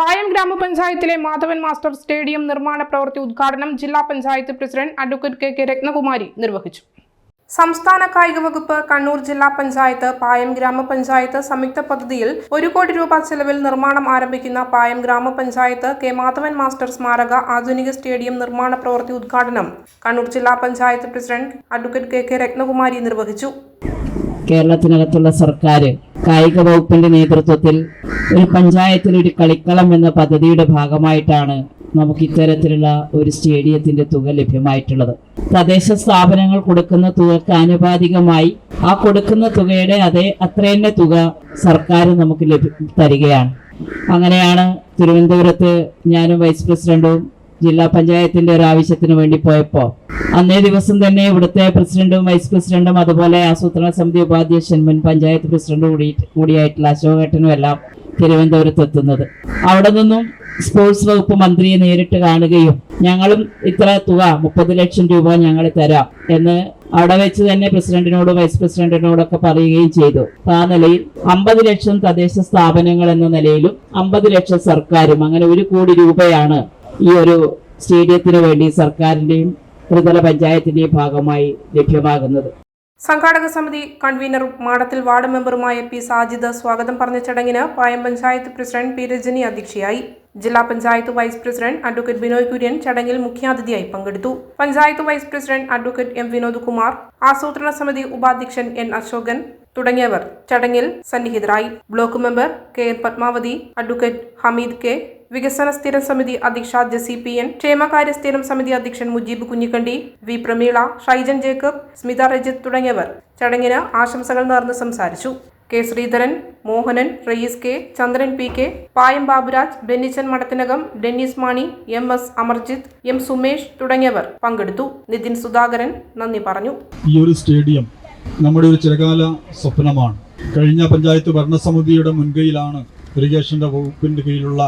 പായം ഗ്രാമപഞ്ചായത്തിലെ Madhavan master stadium നിർമ്മാണ പ്രവൃത്തി ഉദ്ഘാടനം ജില്ലാ panchayat president advocate K K Rathnakumari നിർവഹിച്ചു. സംസ്ഥാന കായിക വകുപ്പ് കണ്ണൂർ ജില്ലാ പഞ്ചായത്ത് പായം ഗ്രാമപഞ്ചായത്ത് സംയുക്ത പദ്ധതിയിൽ ഒരു കോടി രൂപ ചെലവിൽ നിർമ്മാണം ആരംഭിക്കുന്ന പായം ഗ്രാമപഞ്ചായത്ത് കെ മാധവൻ മാസ്റ്റർ സ്മാരക ആധുനിക സ്റ്റേഡിയം നിർമ്മാണ പ്രവൃത്തി ഉദ്ഘാടനം കണ്ണൂർ ജില്ലാ panchayat president advocate K K Rathnakumari നിർവഹിച്ചു. കേരളത്തിനകത്തുള്ള സർക്കാർ കായിക വകുപ്പിന്റെ നേതൃത്വത്തിൽ ഒരു പഞ്ചായത്തിൽ ഒരു കളിക്കളം എന്ന പദ്ധതിയുടെ ഭാഗമായിട്ടാണ് നമുക്ക് ഇത്തരത്തിലുള്ള ഒരു സ്റ്റേഡിയത്തിന്റെ തുക ലഭ്യമായിട്ടുള്ളത്. തദ്ദേശ സ്ഥാപനങ്ങൾ കൊടുക്കുന്ന തുകക്ക് ആനുപാതികമായി ആ കൊടുക്കുന്ന തുകയുടെ അതേ അത്ര തന്നെ തുക സർക്കാർ നമുക്ക് ലഭ്യ തരികയാണ്. അങ്ങനെയാണ് തിരുവനന്തപുരത്ത് ഞാനും വൈസ് പ്രസിഡന്റും ജില്ലാ പഞ്ചായത്തിന്റെ ഒരു ആവശ്യത്തിന് വേണ്ടി പോയപ്പോൾ അന്നേ ദിവസം തന്നെ ഇവിടുത്തെ പ്രസിഡന്റും വൈസ് പ്രസിഡന്റും അതുപോലെ ആസൂത്രണ സമിതി ഉപാധ്യക്ഷൻ മുൻ പഞ്ചായത്ത് പ്രസിഡന്റ് കൂടി കൂടിയായിട്ടുള്ള അശോകേട്ടനും എല്ലാം തിരുവനന്തപുരത്ത് എത്തുന്നത്. അവിടെ നിന്നും സ്പോർട്സ് വകുപ്പ് മന്ത്രിയെ നേരിട്ട് കാണുകയും ഞങ്ങളും ഇത്ര തുക മുപ്പത് ലക്ഷം രൂപ ഞങ്ങൾ തരാം എന്ന് അവിടെ വെച്ച് തന്നെ പ്രസിഡന്റിനോടും വൈസ് പ്രസിഡന്റിനോടൊക്കെ പറയുകയും ചെയ്തു. ആ നിലയിൽ അമ്പത് ലക്ഷം തദ്ദേശ സ്ഥാപനങ്ങൾ എന്ന നിലയിലും അമ്പത് ലക്ഷം സർക്കാരും അങ്ങനെ ഒരു കോടി രൂപയാണ് ഈ ഒരു സ്റ്റേഡിയത്തിന് വേണ്ടി സർക്കാരിന്റെയും ത്രിതല പഞ്ചായത്തിന്റെയും ഭാഗമായി ലഭ്യമാകുന്നത്. സംഘാടക സമിതി കൺവീനറും മാടത്തിൽ വാർഡ് മെമ്പറുമായ പി സാജിദ് സ്വാഗതം പറഞ്ഞ ചടങ്ങിന് പായം പഞ്ചായത്ത് പ്രസിഡന്റ് പി രജനി അധ്യക്ഷയായി. ജില്ലാ panchayat vice president advocate Binoy Kurian ചടങ്ങിൽ മുഖ്യാതിഥിയായി പങ്കെടുത്തു. Panchayat vice president advocate M Vinod Kumar ആസൂത്രണ സമിതി ഉപാധ്യക്ഷൻ എൻ അശോകൻ തുടങ്ങിയവർ ചടങ്ങിൽ സന്നിഹിതരായി. Block member K N Padmavathi advocate Hameed K വികസന സ്ഥിര സമിതി അധ്യക്ഷ ജെസി പി എൻ ക്ഷേമകാര്യ സ്ഥിരം സമിതി അധ്യക്ഷൻ മുജീബ് കുഞ്ഞിക്കണ്ടി വി പ്രമീള ഷൈജൻ ജേക്കബ് സ്മിത രജിത് തുടങ്ങിയവർ ചടങ്ങിന് ആശംസകൾ നേർന്ന് സംസാരിച്ചു. K Sreedharan Mohanan Rayees K Chandran P K Payam Baburaj Bennichan Madathinakam Dennis Mani M S Amarjith M Sumesh തുടങ്ങിയവർ പങ്കെടുത്തു. നിതിൻ സുധാകരൻ നന്ദി പറഞ്ഞു. ഈ ഒരു സ്റ്റേഡിയം നമ്മുടെ ഒരു ചിരകാല സ്വപ്നമാണ്. കഴിഞ്ഞ പഞ്ചായത്ത് ഭരണസമിതിയുടെ മുൻകൈയിലാണ് ഇറിഗേഷന്റെ വകുപ്പിന്റെ കീഴിലുള്ള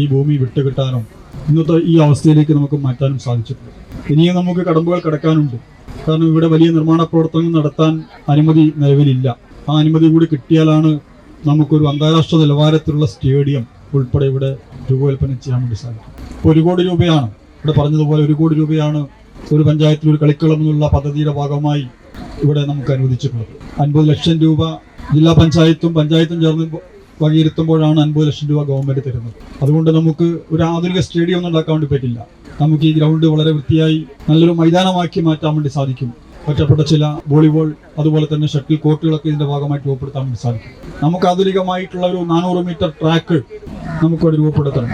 ഈ ഭൂമി വിട്ടുകിട്ടാനും ഇന്നത്തെ ഈ അവസ്ഥയിലേക്ക് നമുക്ക് മാറ്റാനും സാധിച്ചിട്ടുണ്ട്. ഇനിയും നമുക്ക് കടമ്പുകൾ കടക്കാനുണ്ട്. കാരണം ഇവിടെ വലിയ നിർമ്മാണ പ്രവർത്തനങ്ങൾ നടത്താൻ അനുമതി നിലവിലില്ല. ആ അനുമതി കൂടി കിട്ടിയാലാണ് നമുക്കൊരു അന്താരാഷ്ട്ര നിലവാരത്തിലുള്ള സ്റ്റേഡിയം ഉൾപ്പെടെ ഇവിടെ രൂപകൽപ്പന ചെയ്യാൻ വേണ്ടി സാധിക്കും. ഇപ്പോൾ ഒരു കോടി രൂപയാണ്. ഇവിടെ പറഞ്ഞതുപോലെ ഒരു കോടി രൂപയാണ് ഒരു പഞ്ചായത്തിൽ ഒരു കളിക്കളം എന്നുള്ള പദ്ധതിയുടെ ഭാഗമായി ഇവിടെ നമുക്ക് അനുവദിച്ചിട്ടുള്ളത്. അൻപത് ലക്ഷം രൂപ ജില്ലാ പഞ്ചായത്തും പഞ്ചായത്തും ചേർന്ന് വകയിരുത്തുമ്പോഴാണ് അൻപത് ലക്ഷം രൂപ ഗവൺമെന്റ് തരുന്നത്. അതുകൊണ്ട് നമുക്ക് ഒരു ആധുനിക സ്റ്റേഡിയം ഒന്നും ഉണ്ടാക്കാൻ വേണ്ടി പറ്റില്ല. നമുക്ക് ഈ ഗ്രൗണ്ട് വളരെ വൃത്തിയായി നല്ലൊരു മൈതാനമാക്കി മാറ്റാൻ വേണ്ടി സാധിക്കും. ഒറ്റപ്പെട്ട ചില വോളിബോൾ അതുപോലെ തന്നെ ഷട്ടിൽ കോർട്ടുകളൊക്കെ ഇതിന്റെ ഭാഗമായിട്ട് രൂപപ്പെടുത്താൻ വേണ്ടി സാധിക്കും. നമുക്ക് ആധുനികമായിട്ടുള്ള ഒരു നാനൂറ് മീറ്റർ ട്രാക്ക് നമുക്കവിടെ രൂപപ്പെടുത്തണം.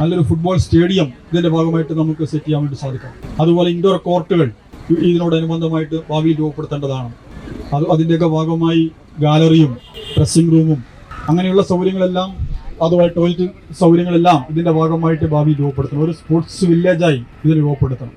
നല്ലൊരു ഫുട്ബോൾ സ്റ്റേഡിയം ഇതിന്റെ ഭാഗമായിട്ട് നമുക്ക് സെറ്റ് ചെയ്യാൻ വേണ്ടി സാധിക്കും. അതുപോലെ ഇൻഡോർ കോർട്ടുകൾ ഇതിനോടനുബന്ധമായിട്ട് ഭാവിയിൽ രൂപപ്പെടുത്തേണ്ടതാണ്. അത് അതിന്റെയൊക്കെ ഭാഗമായി ഗാലറിയും ഡ്രസ്സിംഗ് റൂമും അങ്ങനെയുള്ള സൗകര്യങ്ങളെല്ലാം അതുപോലെ ടോയ്ലറ്റ് സൗകര്യങ്ങളെല്ലാം ഇതിന്റെ ഭാഗമായിട്ട് ഭാവി രൂപപ്പെടുത്തണം. ഒരു സ്പോർട്സ് വില്ലേജായി ഇതിനെ രൂപപ്പെടുത്തണം.